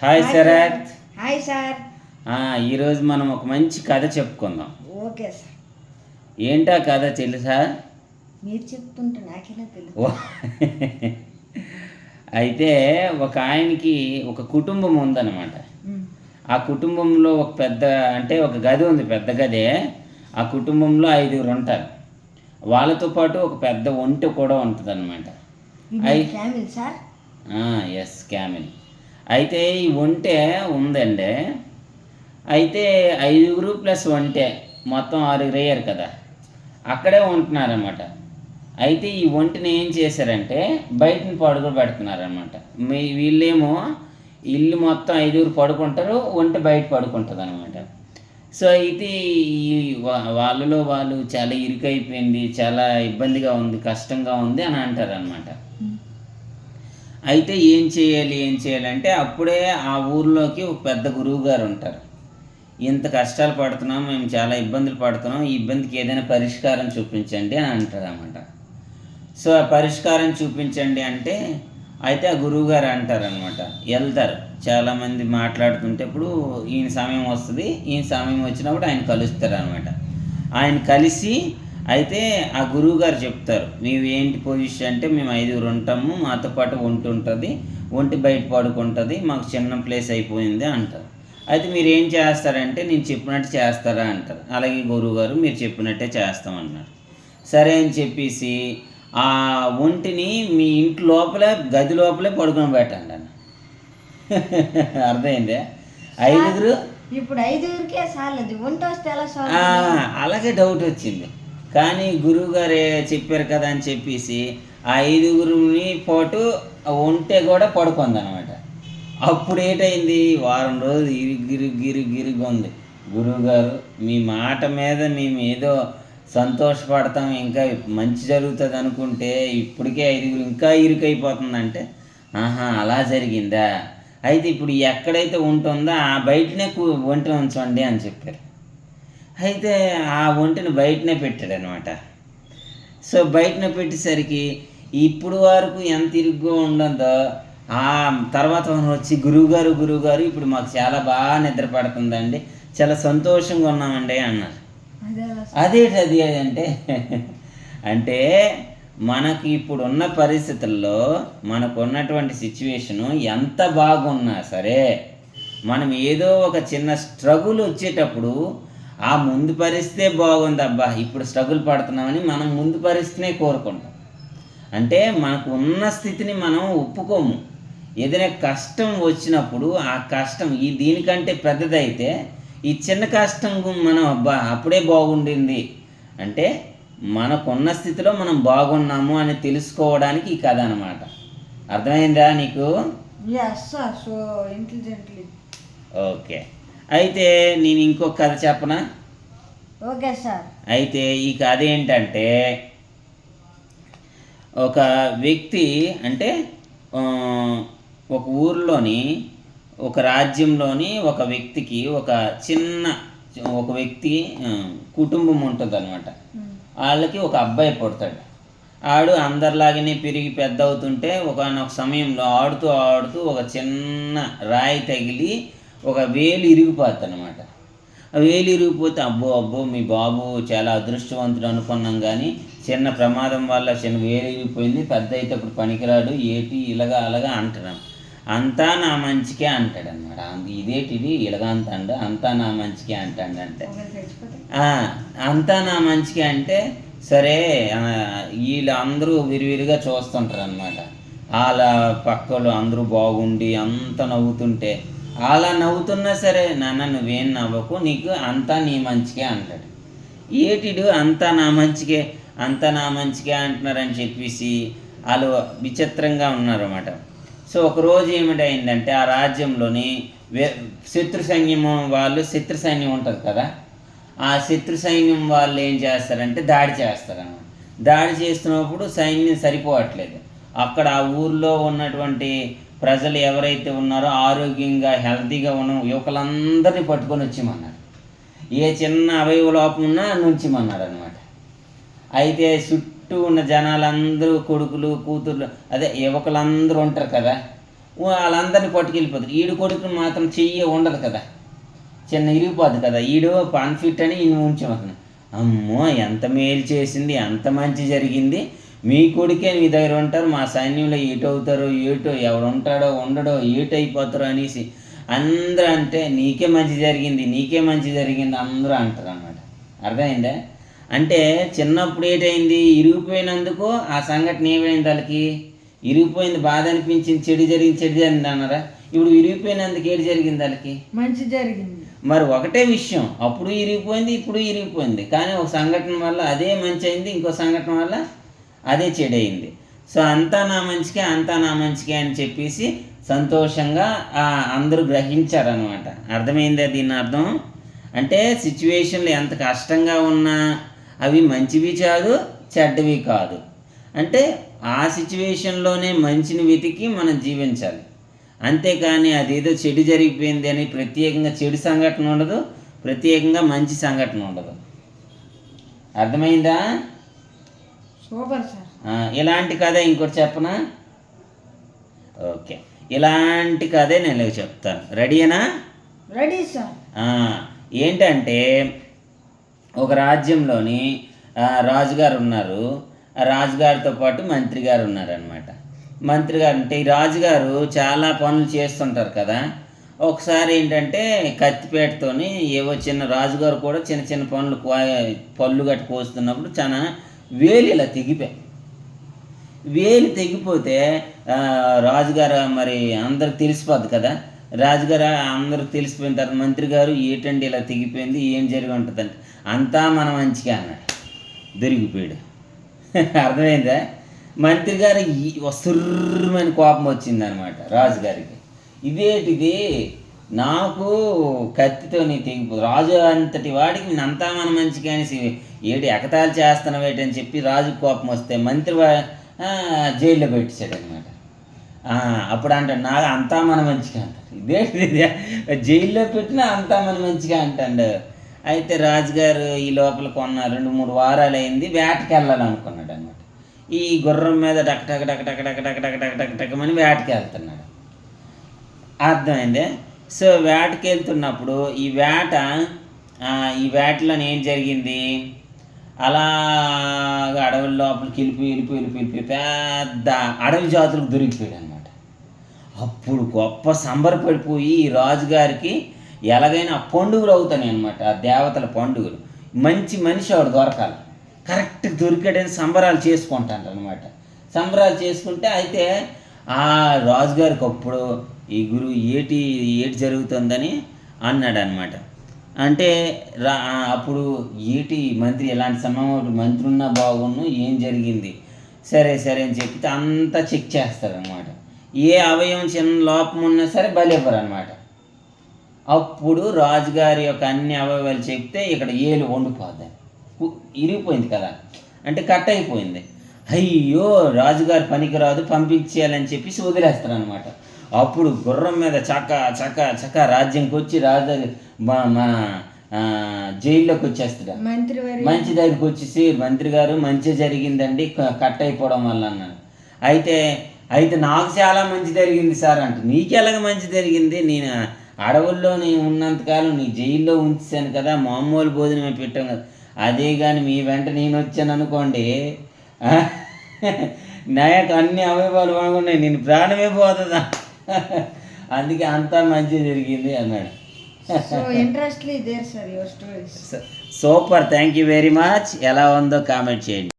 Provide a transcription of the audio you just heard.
Hi Sarath hi sir ఆ, ఈరోజు మనం ఒక మంచి కథ చెప్పుకుందాం. ఓకే సార్ ఏంటా కథ తెలుసా మీరు చెప్తుంటే నాకేనా తెలుసు అయితే ఒక ఆయనకి ఒక కుటుంబం ఉందన్నమాట. ఆ కుటుంబంలో ఒక పెద్ద అంటే ఒక గది ఉంది పెద్ద గదే. ఆ కుటుంబంలో ఐదుగురు ఉంటారు. వాళ్ళతో పాటు ఒక పెద్ద ఒంటె కూడా ఉంటుంది అనమాట ఎస్ క్యామిల్ అయితే ఈ ఒంటె ఉందండి. అయితే ఐదుగురు ప్లస్ ఒంటే మొత్తం ఆరుగురు అయ్యారు కదా. అక్కడే ఉంటున్నారనమాట అయితే ఈ ఒంటిని ఏం చేశారంటే బయటని పడుకో పెడుతున్నారనమాట మీ వీళ్ళేమో ఇల్లు మొత్తం ఐదుగురు పడుకుంటారు ఒంటి బయట పడుకుంటుంది అనమాట సో అయితే ఈ వా- వాళ్ళలో వాళ్ళు చాలా ఇరుకైపోయింది చాలా ఇబ్బందిగా ఉంది కష్టంగా ఉంది అని అంటారు అయితే ఏం చేయాలి ఏం చేయాలంటే అప్పుడే ఆ ఊర్లోకి ఒక పెద్ద గురువు గారు ఉంటారు. ఇంత కష్టాలు పడుతున్నాం మేము చాలా ఇబ్బందులు పడుతున్నాం ఈ ఇబ్బందికి ఏదైనా పరిష్కారం చూపించండి అని అంటారనమాట సో ఆ పరిష్కారం చూపించండి అంటే అయితే ఆ గురువు గారు అంటారనమాట వెళ్తారు. చాలామంది మాట్లాడుతుంటే ఇప్పుడు ఈయన సమయం వస్తుంది ఈయన సమయం వచ్చినప్పుడు ఆయన కలుస్తారు అనమాట ఆయన కలిసి అయితే ఆ గురువు గారు చెప్తారు మేము ఏంటి పొజిషన్ అంటే మేము ఐదుగురు ఉంటాము మాతో పాటు ఒంటి ఉంటుంది ఒంటి బయట పడుకుంటుంది మాకు చిన్న ప్లేస్ అయిపోయింది అంటారు. అయితే మీరు ఏం చేస్తారంటే నేను చెప్పినట్టు చేస్తారా అంటారు. అలాగే గురువు గారు మీరు చెప్పినట్టే చేస్తామన్నారు సరే అని చెప్పేసి ఆ ఒంటిని మీ ఇంటి లోపలే గది లోపలే పడుకొని పెట్టండి అన్న. అర్థమైందే? ఐదుగురు ఇప్పుడు ఐదుగురికే అలాగే డౌట్ వచ్చింది. కానీ గురువుగారే చెప్పారు కదా అని చెప్పేసి ఆ ఐదుగురిని పాటు ఉంటే కూడా పడుకుందనమాట అప్పుడు ఏటైంది? వారం రోజులు ఇరుగిరు గిరు గిరుగు ఉంది. గురువు గారు మీ మాట మీద మేము ఏదో సంతోషపడతాం ఇంకా మంచి జరుగుతుంది అనుకుంటే ఇప్పటికే ఐదుగురు ఇంకా ఇరుకైపోతుందంటే ఆహా అలా జరిగిందా? అయితే ఇప్పుడు ఎక్కడైతే ఉంటుందో ఆ బయటనే వంట ఉంచండి అని చెప్పారు. అయితే ఆ ఒంటిని బయటనే పెట్టాడు అనమాట సో బయటనే పెట్టేసరికి ఇప్పుడు వరకు ఎంత ఇరుగ్గా ఉండదో ఆ తర్వాత వచ్చి గురువుగారు గురువుగారు ఇప్పుడు మాకు చాలా బాగా నిద్ర పడుతుందండి చాలా సంతోషంగా ఉన్నామండి అన్నారు అదే ఎలా సార్? అదేంటి అది అంటే అంటే మనకి ఇప్పుడు ఉన్న పరిస్థితుల్లో మనకు ఉన్నటువంటి సిచ్యువేషను ఎంత బాగున్నా సరే మనం ఏదో ఒక చిన్న స్ట్రగుల్ వచ్చేటప్పుడు ఆ ముందు పరిస్థితే బాగుంది అబ్బా ఇప్పుడు స్ట్రగుల్ పడుతున్నామని మనం ముందు పరిస్థితినే కోరుకుంటాం. అంటే మనకు ఉన్న స్థితిని మనం ఒప్పుకోము. ఏదైనా కష్టం వచ్చినప్పుడు ఆ కష్టం ఈ దీనికంటే పెద్దదైతే ఈ చిన్న కష్టం మనం అబ్బా అప్పుడే బాగుండింది. అంటే మనకున్న స్థితిలో మనం బాగున్నాము అని తెలుసుకోవడానికి ఈ కథ అనమాట అర్థమైందా నీకు? ఓకే అయితే నేను ఇంకో కథ చెప్పనా? Okay sir. అయితే ఈ కథ ఏంటంటే ఒక వ్యక్తి అంటే ఒక ఊర్లోని ఒక రాజ్యంలోని ఒక వ్యక్తికి ఒక చిన్న ఒక వ్యక్తి కుటుంబం ఉంటుంది అనమాట. వాళ్ళకి ఒక అబ్బాయి పుడతాడు. ఆడు అందరిలాగానే పెరిగి పెద్ద అవుతుంటే ఒకనొక సమయంలో ఆడుతూ ఆడుతూ ఒక చిన్న రాయి తగిలి ఒక వేలు ఇరిగిపోద్ది అనమాట ఆ వేలు ఇరిగిపోతే అబ్బో అబ్బో మీ బాబు చాలా అదృష్టవంతుడు అనుకున్నాం కానీ చిన్న ప్రమాదం వల్ల చిన్న వేలు ఇరిగిపోయింది పెద్ద అయితే ఇప్పుడు పనికిరాడు ఏటి ఇలాగా అలాగా అంటాడు అంతా నా మంచికే అంటాడు అనమాట ఇదేటిది ఇలాగా అంటాడు. అంతా నా మంచికే అంటాడు అంటే. అంతా నా మంచిగా అంటే సరే ఆ, వీళ్ళు అందరూ విరివిరిగా చూస్తుంటారు అనమాట వాళ్ళ పక్కలు అందరూ బాగుండి అంత నవ్వుతుంటే అలా నవ్వుతున్నా సరే నాన్న నువ్వేం నవ్వకు నీకు అంతా నీ మంచికే అంటాడు. ఏటిడు అంతా నా మంచికే అంతా నా మంచికే అంటున్నారని చెప్పేసి వాళ్ళు విచిత్రంగా ఉన్నారన్నమాట. సో ఒకరోజు ఏమిటైందంటే ఆ రాజ్యంలోని వే- శత్రు సైన్యం వాళ్ళు శత్రు సైన్యం ఉంటుంది కదా ఆ శత్రు సైన్యం వాళ్ళు ఏం చేస్తారంటే దాడి చేస్తారన్నమాట. దాడి చేస్తున్నప్పుడు సైన్యం సరిపోవట్లేదు. అక్కడ ఆ ఊర్లో ఉన్నటువంటి ప్రజలు ఎవరైతే ఉన్నారో ఆరోగ్యంగా హెల్తీగా ఉన్న యువకులందరినీ పట్టుకొని వచ్చిమన్నారు ఏ చిన్న అవయవ లోపం ఉన్నా నుంచిమన్నారు అనమాట అయితే చుట్టూ ఉన్న జనాలందరూ కొడుకులు కూతుర్లు అదే యువకులందరూ ఉంటారు కదా వాళ్ళందరినీ పట్టుకెళ్ళిపోతారు. ఈడు కొడుకుని మాత్రం చెయ్యి ఉండదు కదా. చిన్న ఇరిగిపోద్ది కదా. ఈడు పన్ఫిట్ అని ఈయన ఉంచమన్నాను అమ్మో ఎంత మేలు చేసింది ఎంత మంచి జరిగింది. మీ కొడుకే మీ దగ్గర ఉంటారు మా సైన్యంలో ఏటు అవుతారో ఏటో ఎవడు ఉంటాడో ఉండడో ఏటు అయిపోతారో అనేసి అందరూ అంటే నీకే మంచి జరిగింది నీకే మంచి జరిగింది అందరూ అంటారు అన్నమాట అర్థమైందా? అంటే చిన్నప్పుడు ఏటైంది? ఇరిగిపోయినందుకు ఆ సంఘటన ఏమైంది వాళ్ళకి? ఇరిగిపోయింది బాధ అనిపించింది చెడు జరిగింది చెడు జరిగింది అన్నారా? ఇప్పుడు ఇరిగిపోయినందుకు ఏడు జరిగింది వాళ్ళకి? మంచి జరిగింది. మరి ఒకటే విషయం అప్పుడు ఇరిగిపోయింది ఇప్పుడు ఇరిగిపోయింది. కానీ ఒక సంఘటన వల్ల అదే మంచి అయింది ఇంకో సంఘటన వల్ల అదే చెడయింది సో అంతా నా మంచికే అంతా నా మంచికే అని చెప్పేసి సంతోషంగా అందరూ గ్రహించారనమాట అర్థమైందా దీని అర్థం? అంటే సిచ్యువేషన్లు ఎంత కష్టంగా ఉన్నా అవి మంచివి కాదు చెడ్డవి కాదు. అంటే ఆ సిచ్యువేషన్లోనే మంచిని వెతికి మనం జీవించాలి. అంతేకాని అదేదో చెడు జరిగిపోయింది అని ప్రత్యేకంగా చెడు సంఘటన ఉండదు ప్రత్యేకంగా మంచి సంఘటన ఉండదు. అర్థమైందా? Super sir. ఇలాంటి కథ ఇంకోటి చెప్పనా? ఓకే. ఇలాంటి కథే నేను చెప్తాను. రెడీనా రెడీ సార్. ఏంటంటే ఒక రాజ్యంలోని రాజుగారు ఉన్నారు. రాజుగారితో పాటు మంత్రి గారు ఉన్నారనమాట మంత్రి గారు అంటే ఈ రాజుగారు చాలా పనులు చేస్తుంటారు కదా. ఒకసారి ఏంటంటే కత్తిపేటతోని ఏవో చిన్న రాజుగారు కూడా చిన్న చిన్న పనులు పళ్ళు గట్టి కోస్తున్నప్పుడు చాలా వేలు ఇలా తెగిపోయాయి వేలు తెగిపోతే రాజుగారు మరి అందరికి తెలిసిపోద్ది కదా. రాజుగారు అందరికి తెలిసిపోయిన తర్వాత మంత్రి గారు ఏటండి ఇలా తెగిపోయింది? ఏం జరిగి ఉంటుందంటే అంతా మన మంచిగా అన్నాడు. దొరికిపోయాడు. అర్థమైందా? మంత్రి గారు ఈ- కోపం వచ్చిందనమాట రాజుగారికి. ఇదేటిది నాకు కత్తితో నీ తెగిపో రాజు అంతటి వాడికి అంతా మన మంచిగా అనేసి ఏడు ఎకతాలు చేస్తున్నావేటి అని చెప్పి రాజు కోపం వస్తే మంత్రి వా- జైల్లో పెట్టేశాడు అనమాట అప్పుడు అంటాడు నాకు అంతా మన మంచిగా అంటాడు. ఇదే జైల్లో పెట్టినా అంతా మన మంచిగా అంటాడు. అయితే రాజుగారు ఈ లోపల కొన్న రెండు మూడు వారాలు అయింది వేటకి వెళ్ళాలనుకున్నాడు అనమాట ఈ గుర్రం మీద డక్ టక్ డక్ టక్ డక్ టక్ డక్ టక్ టక్ టక్ అని వేటకి వెళ్తున్నాడు. అర్థమైంది? సో వేటకి వెళ్తున్నప్పుడు ఈ వేట ఈ వేటలో ఏం జరిగింది? అలాగా అడవుల లోపలికి వెళ్ళిపోయి వెళ్ళిపోయి వెళ్ళిపోయి వెళ్ళిపోయి పెద్ద అడవి జాతులకు దొరికిపోయాడు అనమాట అప్పుడు గొప్ప సంబరపడిపోయి ఈ రాజుగారికి ఎలాగైనా ఆ పండుగలు అవుతాయి అనమాట ఆ దేవతల పండుగలు. మంచి మనిషి ఆవిడ దొరకాలి. కరెక్ట్ దొరికాడని సంబరాలు చేసుకుంటాను అనమాట సంబరాలు చేసుకుంటే అయితే ఆ రాజుగారికి అప్పుడు ఈ గురువు ఏటి ఏటి జరుగుతుందని అన్నాడు అనమాట అంటే రా అప్పుడు ఏటి మంత్రి ఎలాంటి సమయం మంత్రి ఉన్నా బాగున్ను ఏం జరిగింది? సరే సరే అని చెప్పితే అంతా చెక్ చేస్తారనమాట ఏ అవయవం చిన్న లోపం ఉన్నా సరే బలివ్వరు అనమాట అప్పుడు రాజుగారి యొక్క అన్ని అవయవాలు చెప్తే ఇక్కడ ఏలు వండిపోద్ది. ఇరిగిపోయింది కదా. అంటే కట్ అయిపోయింది. అయ్యో రాజుగారు పనికిరాదు పంపించేయాలని చెప్పేసి వదిలేస్తారు అనమాట అప్పుడు గుర్రం మీద చక్క చక్క చక్క రాజ్యంకి వచ్చి రాజు మన జైల్లోకి వచ్చేస్తాడు. మంచి దగ్గరికి వచ్చేసి మంత్రి గారు మంచి జరిగిందండి కట్ అయిపోవడం వల్ల అన్నాను అయితే అయితే నాకు చాలా మంచి జరిగింది సార్ అంటే. నీకు ఎలాగ మంచి జరిగింది? నేను అడవుల్లో నేను ఉన్నంతకాలం నీ జైల్లో ఉంచాను కదా మామూలు భోజనమే పెట్టాం కదా. అదే కానీ మీ వెంట నేను వచ్చాను అనుకోండి నాకు అన్ని అవయవాలు బాగున్నాయి నేను ప్రాణమే పోతుందా? అందుకే అంతా మంచి జరిగింది అన్నాడు. Interestingly there sir your stories super thank you very much ఎలా ఉందో కామెంట్ చేయండి.